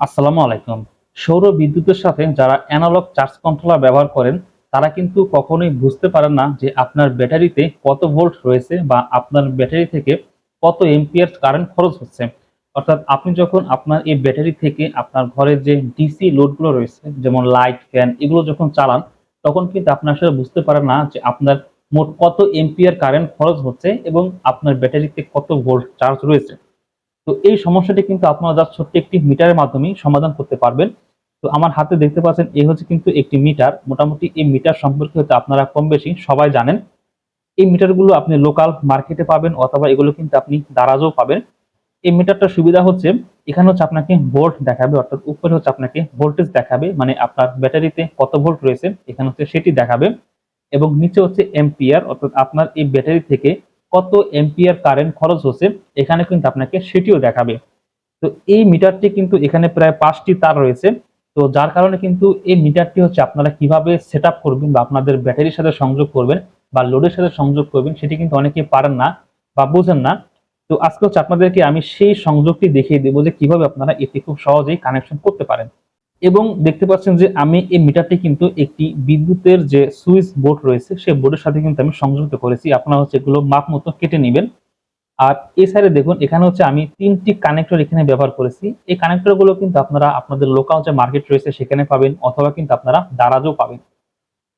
আসসালামু আলাইকুম। সৌর বিদ্যুতের সাথে যারা অ্যানালগ চার্জ কন্ট্রোলার ব্যবহার করেন, তারা কিন্তু কখনোই বুঝতে পারেন না যে আপনার ব্যাটারিতে কত ভোল্ট রয়েছে বা আপনার ব্যাটারি থেকে কত এম্পিয়ার কারেন্ট খরচ হচ্ছে। অর্থাৎ আপনি যখন আপনার এই ব্যাটারি থেকে আপনার ঘরের যে ডিসি লোডগুলো রয়েছে, যেমন লাইট ফ্যান এগুলো যখন চালান, তখন কিন্তু আপনি আসলে বুঝতে পারেন না যে আপনার মোট কত এম্পিয়ার কারেন্ট খরচ হচ্ছে এবং আপনার ব্যাটারিতে কত ভোল্ট চার্জ রয়েছে। তো এই সমস্যাটি কিন্তু আপনারা জাস্ট ছোট্ট একটি মিটারের মাধ্যমে সমাধান করতে পারবেন। তো আমার হাতে দেখতে পাচ্ছেন এই হচ্ছে কিন্তু একটি মিটার। মোটামুটি এই মিটার সম্পর্কে হয়তো আপনারা কম বেশি সবাই জানেন। এই মিটারগুলো আপনি লোকাল মার্কেটে পাবেন অথবা এগুলো কিন্তু আপনি দারাজও পাবেন। এই মিটারটার সুবিধা হচ্ছে, এখানে হচ্ছে আপনাকে ভোল্ট দেখাবে, অর্থাৎ উপরে হচ্ছে আপনাকে ভোল্টেজ দেখাবে মানে আপনার ব্যাটারিতে কত ভোল্ট রয়েছে, এখানে হচ্ছে সেটি দেখাবে। এবং নিচে হচ্ছে এম্পিয়ার অর্থাৎ আপনার এই ব্যাটারি থেকে কত এম্পিয়ার কারেন্ট খরচ হচ্ছে, এখানে কিন্তু আপনাকে সেটিও দেখাবে। তো এই মিটারটি কিন্তু এখানে প্রায় পাঁচটি তার রয়েছে। তো যার কারণে কিন্তু এই মিটারটি হচ্ছে আপনারা কীভাবে সেট করবেন বা আপনাদের ব্যাটারির সাথে সংযোগ করবেন বা লোডের সাথে সংযোগ করবেন, সেটি কিন্তু অনেকেই পারেন না বা বোঝেন না। তো আজকে হচ্ছে আপনাদেরকে আমি সেই সংযোগটি দেখিয়ে দেবো যে কীভাবে আপনারা এটি খুব সহজেই কানেকশন করতে পারেন। এবং দেখতে পাচ্ছেন যে আমি এই মিটারটি কিন্তু একটি বিদ্যুতের যে সুইচ বোর্ড রয়েছে সেই বোর্ডের সাথে কিন্তু আমি সংযুক্ত করেছি। আপনারা হচ্ছে এগুলো মাপ মতো কেটে নেবেন। আর এই সাইডে দেখুন, এখানে হচ্ছে আমি তিনটি কানেক্টর এখানে ব্যবহার করেছি। এই কানেক্টরগুলো কিন্তু আপনারা আপনাদের লোকাল যে মার্কেট রয়েছে, সেখানে পাবেন অথবা কিন্তু আপনারা দারাজও পাবেন।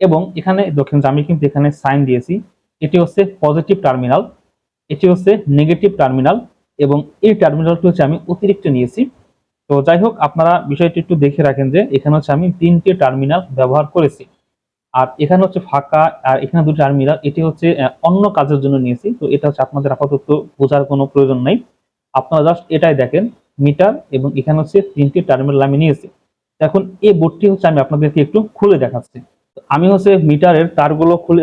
এবং এখানে দেখেন যে আমি কিন্তু এখানে সাইন দিয়েছি। এটি হচ্ছে পজিটিভ টার্মিনাল এটি হচ্ছে নেগেটিভ টার্মিনাল এবং এই টার্মিনালটি হচ্ছে আমি অতিরিক্ত নিয়েছি। তো যাই হোক আপনারা বিষয়টি একটু দেখে রাখেন যে এখানে হচ্ছে আমি তিনটি টার্মিনাল ব্যবহার করেছি। আর এখানে হচ্ছে ফাঁকা, আর এখানে দুটো টার্মিনাল এটি হচ্ছে অন্য কাজের জন্য নিয়েছি। তো এটা হচ্ছে আপনাদের আপাতত বোঝার কোনো প্রয়োজন নাই। আপনারা জাস্ট এটাই দেখেন মিটার এবং এখানে হচ্ছে তিনটি টার্মিনাল আমি নিয়েছি। এখন এই বোর্ডটি হচ্ছে আমি আপনাদেরকে একটু খুলে দেখাচ্ছি। আমি হচ্ছে মিটারের তারগুলো খুলে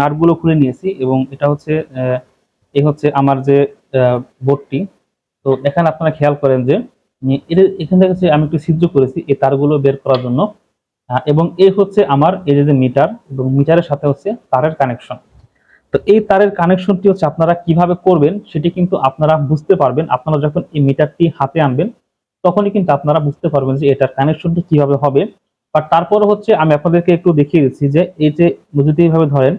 নাটগুলো খুলে নিয়েছি এবং এটা হচ্ছে এ হচ্ছে আমার যে বোর্ডটি তো এখানে আপনারা খেয়াল করেন যে এটা এখান থেকে আমি একটু ছিদ্র করেছি, এই তারগুলো বের করার জন্য এবং এই হচ্ছে আমার, এই যে মিটার, এবং মিটারের সাথে হচ্ছে তারের কানেকশন তো এই তারের কানেকশনটি হচ্ছে আপনারা কীভাবে করবেন, সেটি কিন্তু আপনারা বুঝতে পারবেন। আপনারা যখন এই মিটারটি হাতে আনবেন, তখনই কিন্তু আপনারা বুঝতে পারবেন যে এটার কানেকশনটি কীভাবে হবে। বাট তারপরে হচ্ছে আমি আপনাদেরকে একটু দেখিয়ে দিচ্ছি যে, এই যে, যদি এইভাবে ধরেন,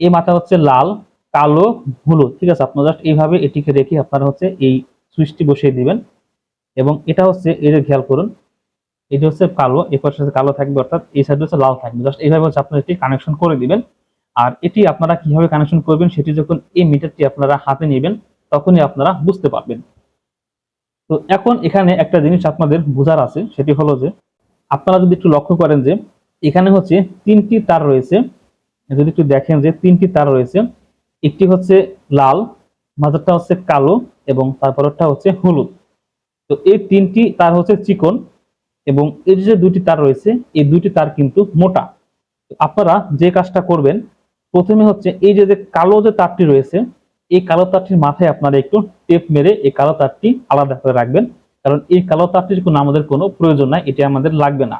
এই মাথা হচ্ছে লাল, কালো, হলুদ, ঠিক আছে? আপনারা জাস্ট এইভাবে এটিকে রেখে আপনারা হচ্ছে এই সুইচটি বসিয়ে দিবেন। এবং এটা হচ্ছে যে খেয়াল করুন যে হচ্ছে কালো, এই পাশে কালো থাকবে, অর্থাৎ এই সাইডে হচ্ছে লাল থাকবে। জাস্ট এইভাবে হচ্ছে আপনারা এটি কানেকশন করে দিবেন। আর এটি আপনারা কীভাবে কানেকশন করবেন, সেটি যখন এই মিটারটি আপনারা হাতে নেবেন, তখনই আপনারা বুঝতে পারবেন। তো এখন এখানে একটা জিনিস আপনাদের বোঝার আছে, সেটি হলো যে, আপনারা যদি একটু লক্ষ্য করেন যে, এখানে হচ্ছে তিনটি তার রয়েছে। যদি একটু দেখেন যে, তিনটি তার রয়েছে। একটি হচ্ছে লাল, মাঝারটা হচ্ছে কালো এবং তারপরটা হচ্ছে হলুদ। তো এই তিনটি তার হচ্ছে চিকন এবং এই যে দুটি তার রয়েছে, এই দুটি তার কিন্তু মোটা। আপনারা যে কাজটা করবেন, প্রথমে হচ্ছে এই যে যে কালো যে তারটি রয়েছে, এই কালো তারটির মাথায় আপনারা একটু টেপ মেরে এই কালো তারটি আলাদা করে রাখবেন। কারণ এই কালো তারটির কোনো আমাদের কোনো প্রয়োজন নাই, এটি আমাদের লাগবে না।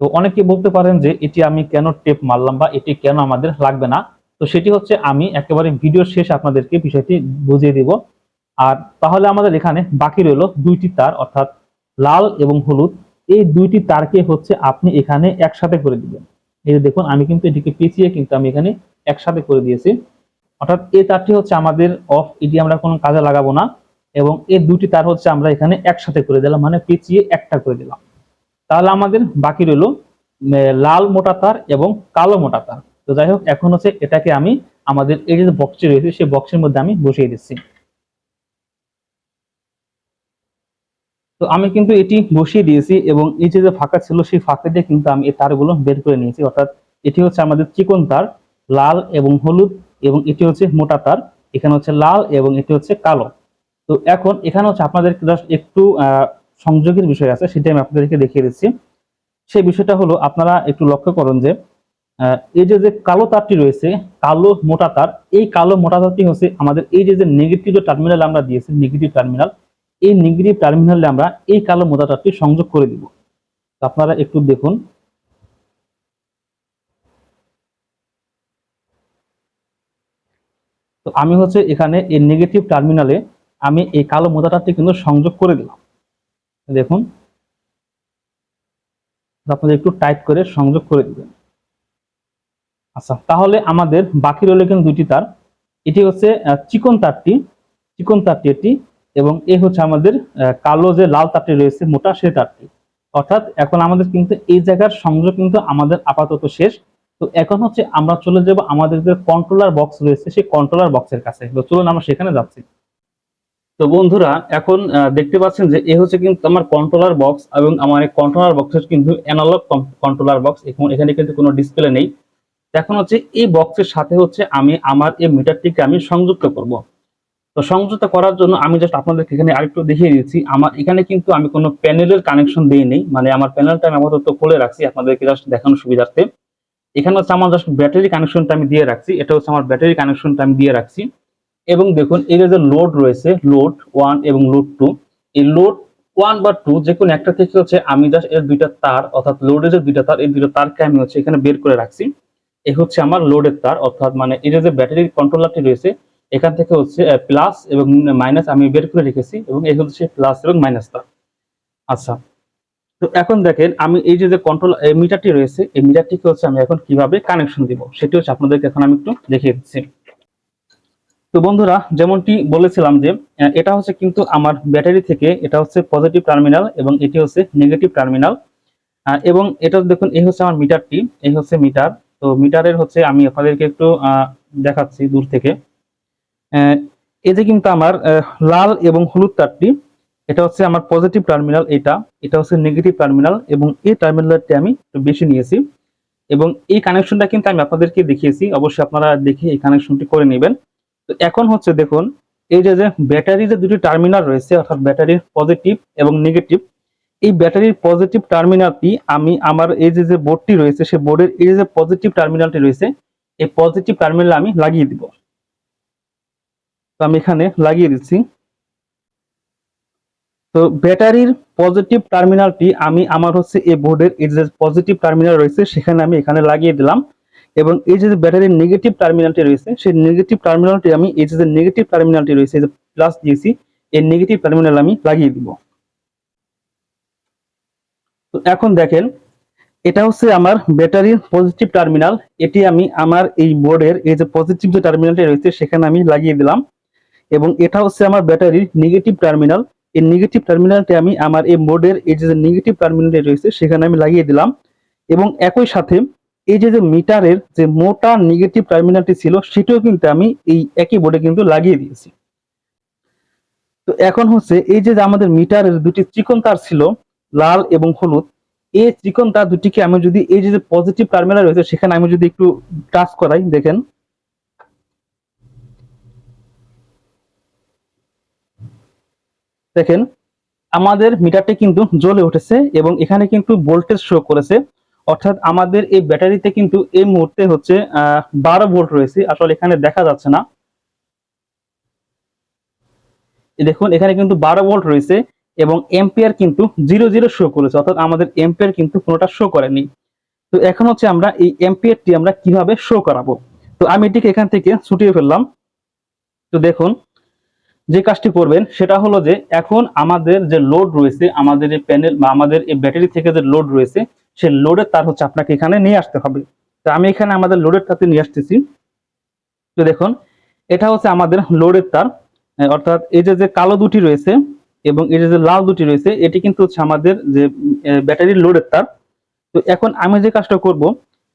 তো অনেকে বলতে পারেন যে, এটি আমি কেন টেপ মারলাম বা এটি কেন আমাদের লাগবে না? তো সেটি হচ্ছে আমি একেবারে ভিডিও শেষ আপনাদেরকে বিষয়টি বুঝিয়ে দিব। আর তাহলে আমাদের এখানে বাকি রইল দুইটি তার, অর্থাৎ লাল এবং হলুদ। এই দুইটি তারকে হচ্ছে আপনি এখানে একসাথে করে দিবেন। এই যে দেখুন, আমি কিন্তু এটিকে পেঁচিয়ে কিন্তু আমি এখানে একসাথে করে দিয়েছি। অর্থাৎ এই তারটি হচ্ছে আমাদের অফ, এটি আমরা কোনো কাজে লাগাবো না। এবং এই দুটি তার হচ্ছে আমরা এখানে একসাথে করে দিলাম মানে পেঁচিয়ে একটা করে দিলাম। তাহলে আমাদের বাকি রইল লাল মোটা তার এবং কালো মোটা তার। তো যাই হোক, এখন হচ্ছে এটাকে আমি আমাদের এই যে বক্সটি রয়েছে, সেই বক্সের মধ্যে আমি বসিয়ে দিচ্ছি। তো আমি কিন্তু এটি বসিয়ে দিয়েছি এবং এই যে ফাঁকা ছিল সেই ফাঁকা দিয়ে কিন্তু আমি এই তারগুলো বের করে নিয়েছি। অর্থাৎ এটি হচ্ছে আমাদের চিকন তার, লাল এবং হলুদ এবং এটি হচ্ছে মোটা তার, এখানে হচ্ছে লাল এবং এটি হচ্ছে কালো। তো এখন এখানে হচ্ছে আপনাদের জাস্ট একটু সংযোগের বিষয় আছে সেটা আমি আপনাদেরকে দেখিয়ে দিচ্ছি। সেই বিষয়টা হলো, আপনারা একটু লক্ষ্য করুন যে এই যে যে কালো তারটি রয়েছে, কালো মোটা তার, এই কালো মোটা তারটি হচ্ছে আমাদের এই যে যে নেগেটিভ যে টার্মিনাল আমরা দিয়েছি নেগেটিভ টার্মিনাল এই নেগেটিভ টার্মিনালে আমরা এই কালো তারটি সংযোগ করে দিব। আপনারা একটু দেখুন। তো আমি হচ্ছে এখানে এই নেগেটিভ টার্মিনালে আমি এই কালো তারটি কিন্তু সংযোগ করে দিলাম। দেখুন। আপনাদের একটু টাইট করে সংযোগ করে দিবেন। আচ্ছা তাহলে আমাদের বাকি রইল কিন্তু দুটি তার। এটি হচ্ছে চিকন তারটি। চিকন তারটি এটি এবং এ হচ্ছে আমাদের কালো যে লাল তারটি রয়েছে, মোটা সে তারটি। অর্থাৎ এখন আমাদের কিন্তু এই জায়গার সংযোগ কিন্তু আমাদের আপাতত শেষ। তো এখন হচ্ছে আমরা চলে যাব আমাদের যে কন্ট্রোলার বক্স রয়েছে, সেই কন্ট্রোলার বক্সের কাছে। তো চলুন আমরা সেখানে যাচ্ছি। তো বন্ধুরা, এখন দেখতে পাচ্ছেন যে এ হচ্ছে কিন্তু আমার কন্ট্রোলার বক্স এবং আমার এই কন্ট্রোলার বক্সের কিন্তু অ্যানালগ কন্ট্রোলার বক্স এখন, এখানে কিন্তু কোনো ডিসপ্লে নেই। এখন হচ্ছে এই বক্সের সাথে হচ্ছে আমি আমার এই মিটারটিকে আমি সংযুক্ত করব। তো সংযুক্ত করার জন্য আমি জাস্ট আপনাদেরকে এখানে আরেকটু দেখিয়ে দিচ্ছি। আমার এখানে কিন্তু আমি কোনো প্যানেলের কানেকশন দিই নেই। মানে আমার প্যানেলটা আমি আপাতত খুলে রাখছি, আপনাদেরকে জাস্ট দেখানোর সুবিধার্থে। এখানে হচ্ছে আমার জাস্ট ব্যাটারি কানেকশনটা আমি দিয়ে রাখছি। এটা হচ্ছে আমার ব্যাটারি কানেকশনটা আমি দিয়ে রাখছি। এবং দেখুন, এই যে লোড রয়েছে লোড ওয়ান এবং লোড টু এই লোড ওয়ান বা টু যে কোনো একটা থেকে হচ্ছে আমি জাস্ট এর দুইটা তার, অর্থাৎ লোডের যে দুইটা তার, এই দুইটা তারকে আমি হচ্ছে এখানে বের করে রাখছি। এ হচ্ছে আমার লোডের তার, অর্থাৎ মানে এই যে ব্যাটারির কন্ট্রোলারটি রয়েছে এখান থেকে হচ্ছে প্লাস এবং মাইনাস আমি বের করে রেখেছি এবং এই হচ্ছে প্লাস এবং মাইনাস তার আচ্ছা। তো এখন দেখেন, আমি এই যে কন্ট্রোল মিটারটি রয়েছে, এই মিটারটিকে হচ্ছে আমি এখন কীভাবে কানেকশন দিব? সেটি হচ্ছে আপনাদেরকে এখন আমি একটু দেখিয়ে দিচ্ছি। তো বন্ধুরা, যেমনটি বলেছিলাম যে এটা হচ্ছে কিন্তু আমার ব্যাটারি থেকে এটা হচ্ছে পজিটিভ টার্মিনাল এবং এটি হচ্ছে নেগেটিভ টার্মিনাল এবং এটা দেখুন, এই হচ্ছে আমার মিটারটি এই হচ্ছে মিটার তো মিটারের হচ্ছে আমি আপনাদেরকে একটু দেখাচ্ছি দূর থেকে। যে কিন্তু আমার লাল এবং হলুদ তারটি, এটা হচ্ছে আমার পজিটিভ টার্মিনাল এটা এটা হচ্ছে নেগেটিভ টার্মিনাল এবং এই টার্মিনালটি আমি একটু বেশি নিয়েছি। এবং এই কানেকশনটা কিন্তু আমি আপনাদেরকে দেখিয়েছি, অবশ্যই আপনারা দেখে এই কানেকশনটি করে নেবেন। তো এখন হচ্ছে দেখুন, এই যে যে ব্যাটারি যে দুটি টার্মিনাল রয়েছে, অর্থাৎ ব্যাটারির পজিটিভ এবং নেগেটিভ এই ব্যাটারির পজিটিভ টার্মিনালটি আমি আমার এই যে যে বোর্ডটি রয়েছে সেই বোর্ডের এই যে পজিটিভ টার্মিনালটি রয়েছে, এই পজিটিভ টার্মিনাল আমি লাগিয়ে দিব। তো আমি এখানে লাগিয়ে দিচ্ছি। তো ব্যাটারির পজিটিভ টার্মিনালটি আমি, আমার হচ্ছে এই বোর্ডের এই যে পজিটিভ টার্মিনাল রয়েছে, সেখানে আমি এখানে লাগিয়ে দিলাম। এবং এই যে ব্যাটারির নেগেটিভ টার্মিনালটি রয়েছে, সেই নেগেটিভ টার্মিনালটি আমি, এই যে নেগেটিভ টার্মিনালটি রয়েছে, এই যে প্লাস দিয়েছি, এই নেগেটিভ টার্মিনাল আমি লাগিয়ে দিব। তো এখন দেখেন, এটা হচ্ছে আমার ব্যাটারির পজিটিভ টার্মিনাল। এটি আমি, আমার এই বোর্ডের এই যে পজিটিভ যে টার্মিনালটি রয়েছে, সেখানে আমি লাগিয়ে দিলাম। এবং এটা হচ্ছে আমার ব্যাটারির নেগেটিভ টার্মিনাল এই নেগেটিভ টার্মিনালটি আমি আমার এই বোর্ডের এই যে নেগেটিভ টার্মিনালটি রয়েছে, সেখানে আমি লাগিয়ে দিলাম। এবং একই সাথে এই যে যে মিটারের যে মোটা নেগেটিভ টার্মিনালটি ছিল, সেটাও কিন্তু আমি এই একই বোর্ডে কিন্তু লাগিয়ে দিয়েছি। তো এখন হচ্ছে এই যে আমাদের মিটারের দুটি চিকন তার ছিল, লাল এবং হলুদ, এই চিকন তার দুটিকে আমি যদি এই যে পজিটিভ টার্মিনাল রয়েছে, সেখানে আমি যদি একটু টাচ করাই, দেখেন। দেখেন, আমাদের মিটারটি কিন্তু জ্বলে উঠেছে এবং এখানে কিন্তু ভোল্টেজ শো করেছে। অর্থাৎ আমাদের এই ব্যাটারিতে কিন্তু এই মুহূর্তে হচ্ছে বারো ভোল্ট রয়েছে। আসলে এখানে দেখা যাচ্ছে না। দেখুন, এখানে কিন্তু বারো ভোল্ট রয়েছে এবং এম্পিয়ার কিন্তু জিরো জিরো শো করেছে। অর্থাৎ আমাদের এম্পিয়ার কিন্তু কোনোটা শো করেনি। তো এখন হচ্ছে আমরা এই এম্পিয়ারটি আমরা কীভাবে শো করাবো? তো আমি এটিকে এখান থেকে ছুটিয়ে ফেললাম। তো দেখুন যে কাজটি করবেন, সেটা হলো যে এখন আমাদের যে লোড রয়েছে, আমাদের এই প্যানেল বা আমাদের এই ব্যাটারি থেকে যে লোড রয়েছে সেই লোডের তার হচ্ছে আপনাকে এখানে নিয়ে আসতে হবে। তো আমি এখানে আমাদের লোডের তারতে নিয়ে আসতেছি। তো দেখুন, এটা হচ্ছে আমাদের লোডের তার। অর্থাৎ এই যে যে কালো দুটি রয়েছে এবং এই যে লাল দুটি রয়েছে, এটি কিন্তু হচ্ছে আমাদের যে ব্যাটারির লোডের তার। তো এখন আমি যে কাজটা করব,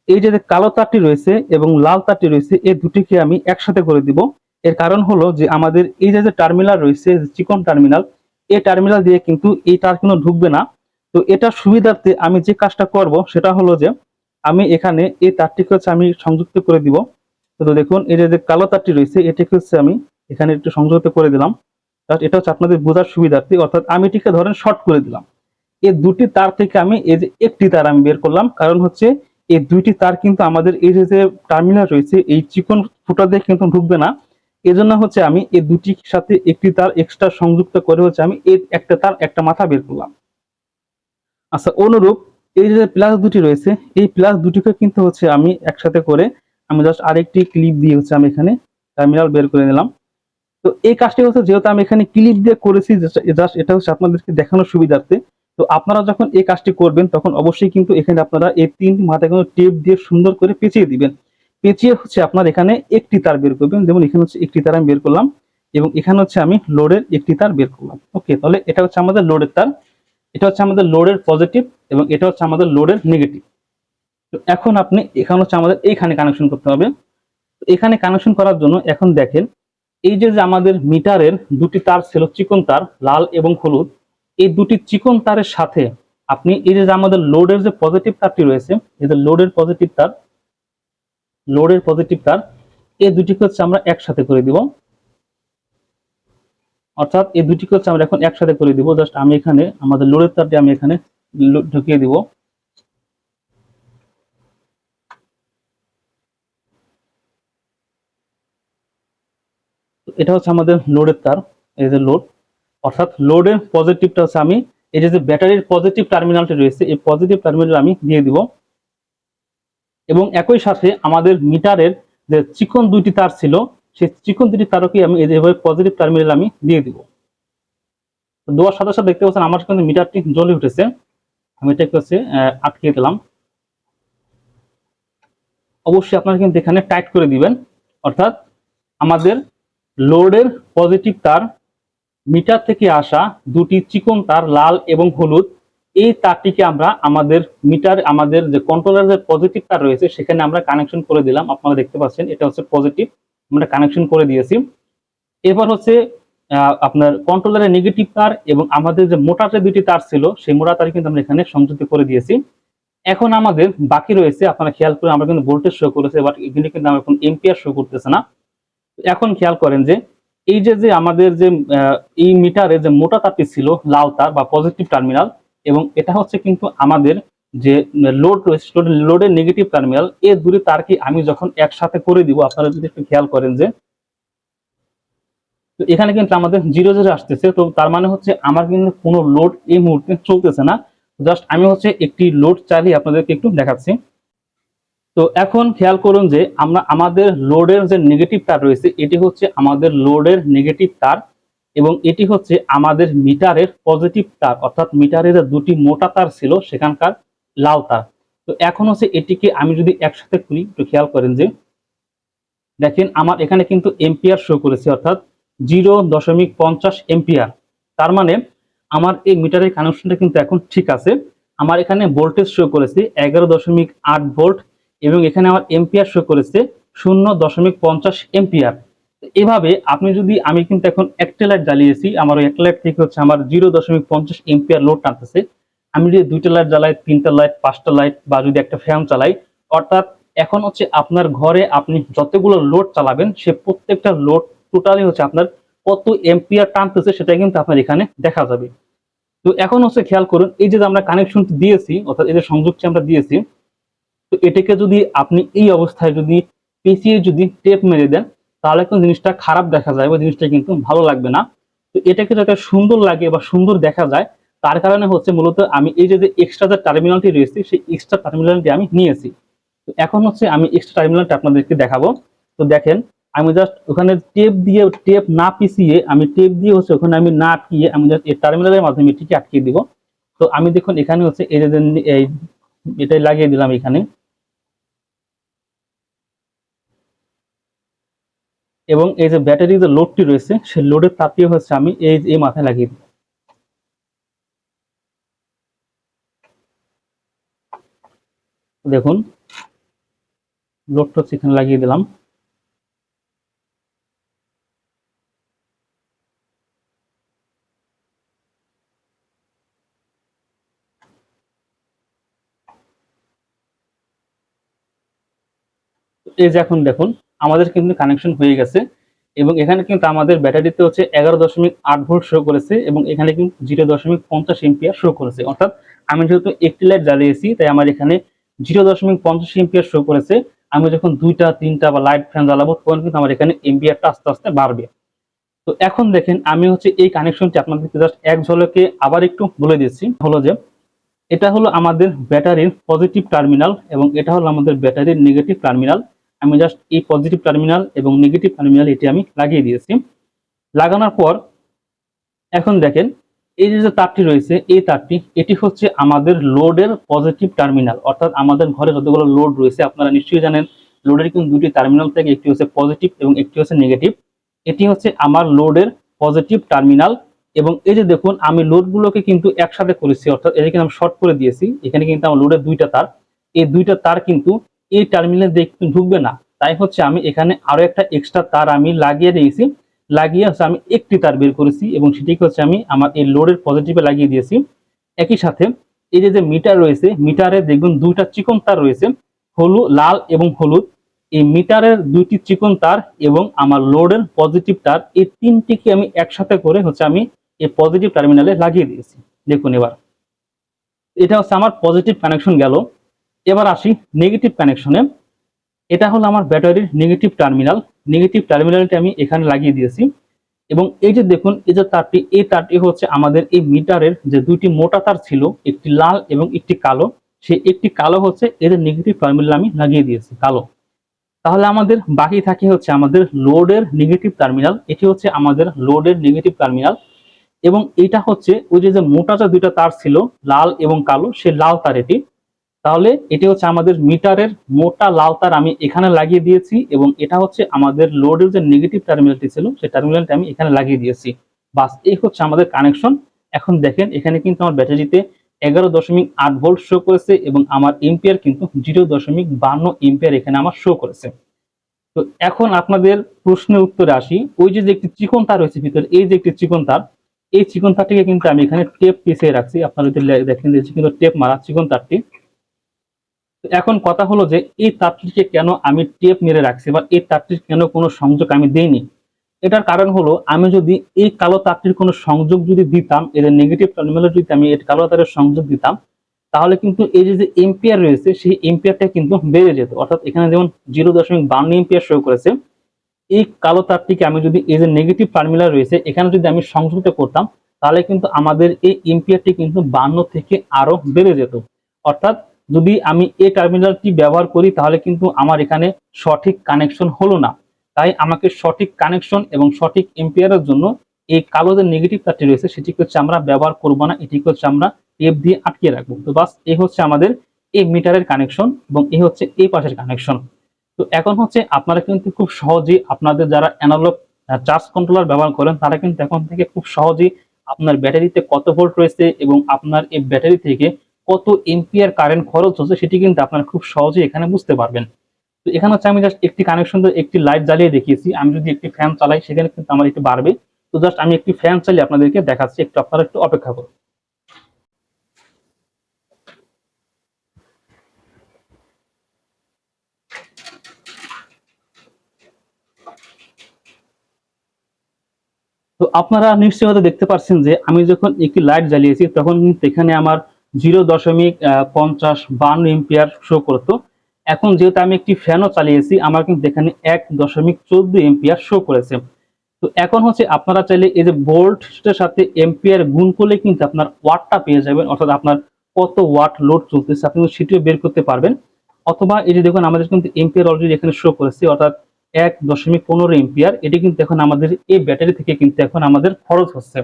এই যে কালো তারটি রয়েছে এবং লাল তারটি রয়েছে, এই দুটিকে আমি একসাথে করে দিব। এর কারণ হলো যে আমাদের এই যে টার্মিনাল রয়েছে চিকন টার্মিনাল এই টার্মিনাল দিয়ে কিন্তু এই তার কিন্তু ঢুকবে না। তো এটা সুবিধার্থে আমি যে কাজটা করব সেটা হলো যে আমি এখানে এই তারটিকে হচ্ছে আমি সংযুক্ত করে দিব। তো দেখুন, এই যে কালো তারটি রয়েছে, এটাকে হচ্ছে আমি এখানে একটু সংযুক্ত করে দিলাম। এটা হচ্ছে আপনাদের বোঝার সুবিধার্থে, অর্থাৎ আমি এটিকে ধরেন শর্ট করে দিলাম। এই দুটি তার থেকে আমি এই যে একটি তার আমি বের করলাম, কারণ হচ্ছে এই দুইটি তার কিন্তু আমাদের এই যে টার্মিনাল রয়েছে, এই চিকন ফুটা দিয়ে কিন্তু ঢুকবে না। এজন্য হচ্ছে আমি এই দুটির সাথে একটি তার এক্সট্রা সংযুক্ত করে হচ্ছে আমি এর একটা তার, একটা মাথা বের করলাম। আচ্ছা অনুরূপ এই যে প্লাস দুটি রয়েছে, এই প্লাস দুটিকে কিন্তু হচ্ছে আমি একসাথে করে আমি জাস্ট আরেকটি ক্লিপ দিয়ে হচ্ছে আমি এখানে টার্মিনাল বের করে নিলাম। তো এই কাজটি হচ্ছে যেহেতু আমি এখানে ক্লিপ দিয়ে করেছি জাস্ট এটা হচ্ছে আপনাদেরকে দেখানোর সুবিধার্থে। তো আপনারা যখন এই কাজটি করবেন, তখন অবশ্যই কিন্তু এখানে আপনারা এই তিনটি মাথায় কিন্তু টেপ দিয়ে সুন্দর করে পেঁচিয়ে দিবেন। পেঁচিয়ে হচ্ছে আপনার এখানে একটি তার বের করবেন। যেমন এখানে হচ্ছে একটি তার আমি বের করলাম এবং এখানে হচ্ছে আমি লোডের একটি তার বের করলাম। ওকে তাহলে এটা হচ্ছে আমাদের লোডের তার। এটা হচ্ছে আমাদের লোডের পজিটিভ এবং এটা হচ্ছে আমাদের লোডের নেগেটিভ তো এখন আপনি এখানে হচ্ছে আমাদের এইখানে কানেকশন করতে হবে। এখানে কানেকশন করার জন্য এখন দেখেন, এই যে আমাদের মিটারের দুটি তার ছিল, চিকন তার, লাল এবং হলুদ, এই দুটি চিকন তারের সাথে আপনি এই যে আমাদের লোডের যে পজিটিভ তারটি রয়েছে, এই যে লোডের পজিটিভ তার লোডের পজিটিভ তার এই দুটিকে হচ্ছে আমরা একসাথে করে দিব। অর্থাৎ এই দুটিকে হচ্ছে আমরা এখন একসাথে করে দিব। জাস্ট আমি এখানে, আমাদের লোডের তারটি আমি এখানে ঢুকিয়ে দিব। এটা হচ্ছে আমাদের লোডের তার এই যে লোড অর্থাৎ লোডের পজিটিভটা হচ্ছে আমি, এই যে ব্যাটারির পজিটিভ টার্মিনালটি রয়েছে, এই পজিটিভ টার্মিনাল আমি দিয়ে দিব। এবং একই সাথে আমাদের মিটারের যে চিকন দুইটি তার ছিল, সেই চিকন দুটি তারকে আমি এই যেভাবে পজিটিভ টার্মিনাল আমি দিয়ে দিব। দেওয়ার সাথে সাথে দেখতে পাচ্ছেন, আমার কিন্তু মিটারটি জ্বলে উঠেছে। আমি এটাকে হচ্ছে আটকে দিলাম। অবশ্যই আপনারা কিন্তু এখানে টাইট করে দিবেন। অর্থাৎ আমাদের লোডের পজিটিভ তার, মিটার থেকে আসা দুটি চিকন তার লাল এবং হলুদ এই তারটিকে আমরা আমাদের মিটার, আমাদের যে কন্ট্রোলার যে পজিটিভ তার রয়েছে, সেখানে আমরা কানেকশন করে দিলাম। আপনারা দেখতে পাচ্ছেন, এটা হচ্ছে পজিটিভ আমরা কানেকশন করে দিয়েছি। এবার হচ্ছে আপনার কন্ট্রোলারের নেগেটিভ তার এবং আমাদের যে মোটা দুটি তার ছিল, সেই মোটা তার কিন্তু আমরা এখানে সংযুক্ত করে দিয়েছি। এখন আমাদের বাকি রয়েছে, আপনারা খেয়াল করে আমরা কিন্তু ভোল্টেজ শো করেছে বাট এখানে কিন্তু আমরা এখন এম্পিয়ার শো করতেছে না। এখন খেয়াল করেন যে, এই যে যে আমাদের যে এই মিটারে যে মোটা তারটি ছিল, লাল তার বা পজিটিভ টার্মিনাল এবং এটা হচ্ছে কিন্তু আমাদের যে লোড রয়েছে লোডের নেগেটিভ টার্মিনাল এই দুটি তারকে আমি যখন একসাথে করে দিব, আপনারা যদি একটু খেয়াল করেন যে, তো এখানে কিন্তু আমাদের জিরো জিরো আসতেছে, তো তার মানে হচ্ছে আমার কিন্তু কোনো লোড এই মুহূর্তে চলতেছে না। জাস্ট আমি হচ্ছে একটি লোড চালিয়ে আপনাদেরকে একটু দেখাচ্ছি। তো এখন খেয়াল করুন যে, আমরা আমাদের লোডের যে নেগেটিভ তার রয়েছে, এটি হচ্ছে আমাদের লোডের নেগেটিভ তার এবং এটি হচ্ছে আমাদের মিটারের পজিটিভ তার, অর্থাৎ মিটারের দুটি মোটা তার ছিল সেখানকার লাল তার। তো এখন হচ্ছে এটিকে আমি যদি একসাথে করি একটু খেয়াল করেন যে, দেখেন আমার এখানে কিন্তু এম্পিয়ার শো করেছে, অর্থাৎ জিরো দশমিক পঞ্চাশ এম্পিয়ার। তার মানে আমার এই মিটারের কানেকশনটা কিন্তু এখন ঠিক আছে। আমার এখানে ভোল্টেজ শো করেছে এগারো দশমিক আট ভোল্ট এবং এখানে আমার এম্পিয়ার শো করেছে শূন্য দশমিক পঞ্চাশ এম্পিয়ার। এভাবে আপনি যদি, আমি কিন্তু এখন একটা লাইট জ্বালিয়েছি, আমার ওই একটা লাইট থেকে হচ্ছে আমার জিরো দশমিক পঞ্চাশ এম্পিয়ার লোড টানতেছে। আমি যদি দুইটা লাইট জ্বালাই, তিনটা লাইট পাঁচটা লাইট বা যদি একটা ফ্যান চালাই, অর্থাৎ এখন হচ্ছে আপনার ঘরে আপনি যতগুলো লোড চালাবেন, সে প্রত্যেকটা লোড টোটালি হচ্ছে আপনার কত এম্পিয়ার টানতেছে সেটা কিন্তু আপনার এখানে দেখা যাবে। তো এখন হচ্ছে খেয়াল করুন, এই যে আমরা কানেকশন দিয়েছি, অর্থাৎ এই যে সংযোগটি আমরা দিয়েছি, তো এটাকে যদি আপনি এই অবস্থায় যদি পেঁচিয়ে যদি টেপ মেরে দেন তাহলে কিন্তু জিনিসটা খারাপ দেখা যায় বা জিনিসটা কিন্তু ভালো লাগবে না। তো এটাকে যাতে সুন্দর লাগে বা সুন্দর দেখা যায়। তার কারণে হচ্ছে মূলত আমি এই যে এক্সট্রা যে টার্মিনালটি রয়েছে, সেই এক্সট্রা টার্মিনালটি আমি নিয়েছি। তো এখন হচ্ছে আমি এক্সট্রা টার্মিনালটা আপনাদেরকে দেখাবো। তো দেখেন, আমি জাস্ট ওখানে টেপ দিয়ে টেপ না পিছিয়ে আমি টেপ দিয়ে হচ্ছে ওখানে আমি না আটকিয়ে আমি জাস্ট এই টার্মিনালের মাধ্যমে এটিকে আটকিয়ে দিব। তো আমি দেখুন এখানে হচ্ছে এই যে এটাই লাগিয়ে দিলাম এখানে। এবং এই যে ব্যাটারি যে লোডটি রয়েছে, সেই লোডের তাপটিও হচ্ছে আমি এই এই মাথায় লাগিয়ে দিই। দেখুন লোডটা হচ্ছে এখানে লাগিয়ে দিলাম। এই যে এখন দেখুন, আমাদের কিন্তু কানেকশন হয়ে গেছে এবং এখানে কিন্তু আমাদের ব্যাটারিতে হচ্ছে এগারো দশমিক আট ভোল্ট শো করেছে এবং এখানে কিন্তু জিরো দশমিক পঞ্চাশ এম্পিয়ার শো করেছে। অর্থাৎ আমি যেহেতু একটি লাইট জ্বালিয়েছি, তাই আমার এখানে জিরো দশমিক পঞ্চাশ এম্পিয়ার শো করেছে। আমি যখন দুইটা, তিনটা বা লাইট ফ্যান জ্বালাবো, তখন কিন্তু আমার এখানে এম্পিয়ারটা আস্তে আস্তে বাড়বে। তো এখন দেখেন, আমি হচ্ছে এই কানেকশনটি আপনাদেরকে জাস্ট এক ঝলকে আবার একটু বলে দিচ্ছি। হলো যে, এটা হলো আমাদের ব্যাটারির পজিটিভ টার্মিনাল এবং এটা হলো আমাদের ব্যাটারির নেগেটিভ টার্মিনাল আমি জাস্ট এই পজিটিভ টার্মিনাল এবং নেগেটিভ টার্মিনাল এটি আমি লাগিয়ে দিয়েছি। লাগানোর পর, এখন দেখেন, এই যে তারটি রয়েছে, এই তারটি, এটি হচ্ছে আমাদের লোডের পজিটিভ টার্মিনাল অর্থাৎ আমাদের ঘরে যতগুলো লোড রয়েছে, আপনারা নিশ্চয়ই জানেন লোডের কিন্তু দুটি টার্মিনাল থেকে একটি হচ্ছে পজিটিভ এবং একটি হচ্ছে নেগেটিভ এটি হচ্ছে আমার লোডের পজিটিভ টার্মিনাল এবং এই যে দেখুন, আমি লোডগুলোকে কিন্তু একসাথে করেছি, অর্থাৎ এটাকে আমি শর্ট করে দিয়েছি, এখানে কিন্তু আমার লোডের দুইটা তার। এই দুইটা তার কিন্তু এই টার্মিনাল ঢুকবে না। তাই হচ্ছে আমি এখানে আরও একটা এক্সট্রা তার আমি লাগিয়ে দিয়েছি। লাগিয়ে হচ্ছে আমি একটি তার বের করেছি এবং সেটিকে হচ্ছে আমি আমার এই লোডের পজিটিভে লাগিয়ে দিয়েছি। একই সাথে এই যে যে মিটার রয়েছে মিটারে দেখুন দুইটা চিকন তার রয়েছে, হলুদ, লাল এবং হলুদ। এই মিটারের দুইটি চিকন তার এবং আমার লোডের পজিটিভ তার, এই তিনটিকে আমি একসাথে করে হচ্ছে আমি এই পজিটিভ টার্মিনালে লাগিয়ে দিয়েছি। দেখুন এবার। এটা হচ্ছে আমার পজিটিভ কানেকশন গেল। এবার আসি নেগেটিভ কানেকশনে এটা হলো আমার ব্যাটারির নেগেটিভ টার্মিনাল নেগেটিভ টার্মিনালটি আমি এখানে লাগিয়ে দিয়েছি। এবং এই যে দেখুন, এই যে তারটি, এই তারটি হচ্ছে আমাদের এই মিটারের যে দুইটি মোটা তার ছিল, একটি লাল এবং একটি কালো। সেই একটি কালো হচ্ছে এদের নেগেটিভ টার্মিনাল আমি লাগিয়ে দিয়েছি, কালো। তাহলে আমাদের বাকি থাকে হচ্ছে আমাদের লোডের নেগেটিভ টার্মিনাল এটি হচ্ছে আমাদের লোডের নেগেটিভ টার্মিনাল এবং এটা হচ্ছে ওই যে মোটা যে দুইটা তার ছিল, লাল এবং কালো সে লাল তার এটি। তাহলে এটি হচ্ছে আমাদের মিটারের মোটা লাল তার আমি এখানে লাগিয়ে দিয়েছি এবং এটা হচ্ছে আমাদের লোডের যে নেগেটিভ টার্মিনালটি ছিল, সেই টার্মিনালটি আমি এখানে লাগিয়ে দিয়েছি। বাস, এই হচ্ছে আমাদের কানেকশন এখন দেখেন, এখানে কিন্তু আমার ব্যাটারিতে এগারো দশমিক আট ভোল্ট শো করেছে এবং আমার এম্পিয়ার কিন্তু জিরো দশমিক বান্ন এম্পিয়ার এখানে আমার শো করেছে। তো এখন আপনাদের প্রশ্নের উত্তরে আসি। ওই যে একটি চিকন তার রয়েছে ভিতরে, এই যে একটি চিকন তার, এই চিকন তারটিকে কিন্তু আমি এখানে টেপ পিছিয়ে রাখছি। আপনারা যদি দেখেন কিন্তু টেপ মারা, চিকন তারটি। এখন কথা হলো যে, এই তারটিকে কেন আমি টেপ মেরে রাখছি বা এই তারটির কেন কোনো সংযোগ আমি দেইনি? এটার কারণ হলো, আমি যদি এই কালো তারটির কোনো সংযোগ যদি দিতাম এদের নেগেটিভ টার্মিনালে যদি আমি এই কালো তারের সংযোগ দিতাম, তাহলে কিন্তু এই যে এম্পিয়ার রয়েছে, সেই এম্পিয়ারটা কিন্তু বেড়ে যেত। অর্থাৎ এখানে যেমন জিরো দশমিক বান্ন এম্পিয়ার শো করেছে, এই কালো তারটিকে আমি যদি এই যে নেগেটিভ টার্মিনাল রয়েছে, এখানে যদি আমি সংযুক্ত করতাম, তাহলে কিন্তু আমাদের এই এম্পিয়ারটি কিন্তু বান্ন থেকে আরও বেড়ে যেত। অর্থাৎ যদি আমি এ টার্মিনালটি ব্যবহার করি, তাহলে কিন্তু আমার এখানে সঠিক কানেকশন হলো না। তাই আমাকে সঠিক কানেকশন এবং সঠিক এম্পিয়ারের জন্য এই কালো যে নেগেটিভ তারটি রয়েছে সেটিকে হচ্ছে আমরা ব্যবহার করব না এটিকে হচ্ছে আমরা টেপ দিয়ে আটকে রাখব। তো বাস এই হচ্ছে আমাদের এই মিটারের কানেকশন এবং এই হচ্ছে এই পাশের কানেকশন তো এখন হচ্ছে আপনারা কিন্তু খুব সহজেই আপনাদের যারা অ্যানালগ চার্জ কন্ট্রোলার ব্যবহার করেন, তারা কিন্তু এখন থেকে খুব সহজেই আপনার ব্যাটারিতে কত ভোল্ট রয়েছে এবং আপনার এই ব্যাটারি থেকে কত এম্পিয়ার কারেন্ট খরচ হচ্ছে সেটি কিন্তু আপনারা খুব সহজেই এখানে বুঝতে পারবেন। তো এখানে হচ্ছে আমি জাস্ট একটি কানেকশন একটি লাইট জ্বালিয়ে দেখিয়েছি। আমি যদি একটি ফ্যান চালাই, সেখানে কিন্তু আমার একটু বাড়বে। তো জাস্ট আমি একটি ফ্যান চালিয়ে আপনাদেরকে দেখাচ্ছি। একটু আপনারা একটু অপেক্ষা করুন। তো আপনারা নিশ্চয়ই দেখতে পাচ্ছেন যে আমি যখন একটি লাইট জ্বালিয়েছি, তখন এখানে আমার জিরো দশমিক পঞ্চাশ বান্ন এম্পিয়ার শো করতো। এখন যেহেতু আমি একটি ফ্যানও চালিয়েছি, আমার কিন্তু এখানে এক দশমিক চোদ্দ এম্পিয়ার শো করেছে। তো এখন হচ্ছে আপনারা চাইলে এই যে ভোল্টের সাথে এম্পিয়ার গুণ করলে কিন্তু আপনার ওয়াটটা পেয়ে যাবেন, অর্থাৎ আপনার কত ওয়াট লোড চলতেছে, আপনি কিন্তু সেটিও বের করতে পারবেন। অথবা এই যে দেখুন, আমাদের কিন্তু এম্পিয়ার অলরেডি এখানে শো করেছে, অর্থাৎ এক দশমিক পনেরো এম্পিয়ার এটি কিন্তু এখন আমাদের এই ব্যাটারি থেকে কিন্তু এখন আমাদের খরচ হচ্ছে।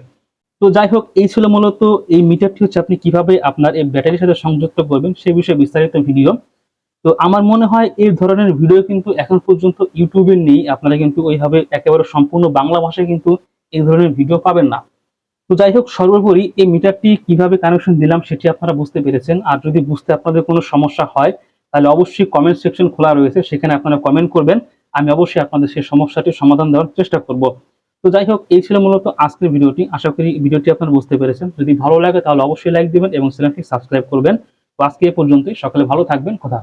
তো যাই হোক, এই ছিল মূলত এই মিটারটি হচ্ছে আপনি কীভাবে আপনার এই ব্যাটারির সাথে সংযুক্ত করবেন, সেই বিষয়ে বিস্তারিত ভিডিও তো আমার মনে হয় এই ধরনের ভিডিও কিন্তু এখন পর্যন্ত ইউটিউবে নেই, আপনারা কিন্তু ওইভাবে একেবারে সম্পূর্ণ বাংলা ভাষায় কিন্তু এই ধরনের ভিডিও পাবেন না। তো যাই হোক, সর্বোপরি এই মিটারটি কীভাবে কানেকশন দিলাম সেটি আপনারা বুঝতে পেরেছেন। আর যদি বুঝতে আপনাদের কোনো সমস্যা হয়, তাহলে অবশ্যই কমেন্ট সেকশন খোলা রয়েছে, সেখানে আপনারা কমেন্ট করবেন। আমি অবশ্যই আপনাদের সেই সমস্যাটির সমাধান দেওয়ার চেষ্টা করব। তো যাই হোক, এই ছিল মূলত আজকের ভিডিওটি। আশা করি ভিডিওটি আপনারা বুঝতে পেরেছেন। যদি ভালো লাগে তাহলে অবশ্যই লাইক দিবেন এবং চ্যানেলটি সাবস্ক্রাইব করবেন। তো আজকে এ পর্যন্তই। সকালে ভালো থাকবেন। কথা